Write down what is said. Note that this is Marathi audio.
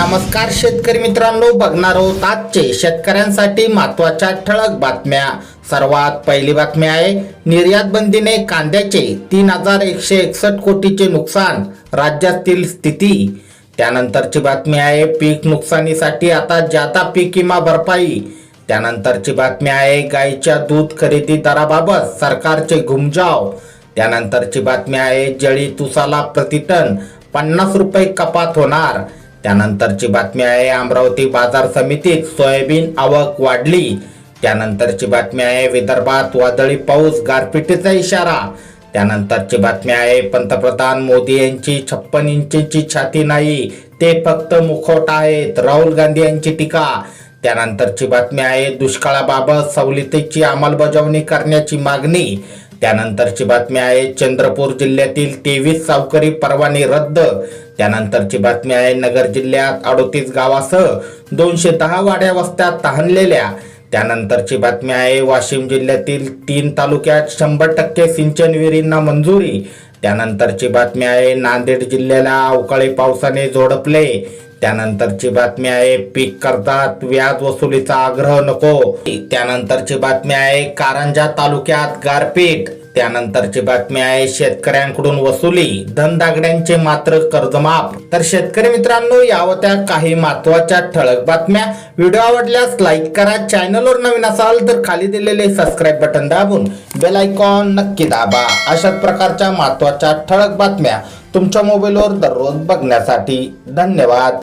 नमस्कार शेतकरी मित्रांनो बघणार आहोत आजचे शेतकऱ्यांसाठी महत्त्वाच्या ठळक बातम्या. सर्वात पहिली बातमी आहे निर्यात बंदीने कांद्याचे तीन हजार एकशे एकसष्ट कोटीचे नुकसान राज्यातील स्थिती. त्यानंतरची बातमी आहे पीक नुकसानीसाठी आता जादा पीक किमा भरपाई. त्यानंतरची बातमी आहे गायीच्या दूध खरेदी दराबाबत सरकारचे घुमजाव. त्यानंतरची बातमी आहे जळी तुसाला प्रतिटन पन्नास रुपये कपात होणार. त्यानंतरची बातमी आहे अमरावती बाजार समितीत सोयाबीन आवक वाढली. त्यानंतरची बातमी आहे विदर्भात वादळी पाऊस गारपिटीचा इशारा. त्यानंतरची बातमी आहे पंतप्रधान मोदी यांची छप्पन इंचीची छाती नाही ते फक्त मुखवटा आहेत. राहुल गांधी यांची टीका. त्यानंतरची बातमी आहे दुष्काळाबाबत सवलतीची अंमलबजावणी करण्याची मागणी. त्यानंतरची बातमी आहे चंद्रपूर जिल्ह्यातील तेवीस सावकरी परवाने रद्द. त्यानंतरची बातमी आहे नगर जिल्ह्यात अडोतीस गावासह दोनशे दहा वाड्या वस्त्या तहानलेल्या. त्यानंतरची बातमी आहे वाशिम जिल्ह्यातील तीन तालुक्यात शंभर टक्के सिंचन विहिरींना मंजुरी. त्यानंतरची बातमी आहे नांदेड जिल्ह्याला अवकाळी पावसाने झोडपले. त्यानंतरची बातमी आहे पीक करतात व्याज वसुलीचा आग्रह नको. त्यानंतरची बातमी आहे कारंजा तालुक्यात गारपीट. त्यानंतरची बातमी आहे शेतकऱ्यांकडून वसुली धनदागड्यांचे मात्र कर्जमाफ. तर शेतकरी मित्रांनो या होत्या काही महत्त्वाच्या ठळक बातम्या. व्हिडिओ आवडल्यास लाईक करा चॅनलवर नवीन असाल तर खाली दिलेले सबस्क्राईब बटन दाबून बेल आयकॉन नक्की दाबा. अशाच प्रकारच्या महत्त्वाच्या ठळक बातम्या तुमच्या मोबाईलवर दररोज बघण्यासाठी धन्यवाद.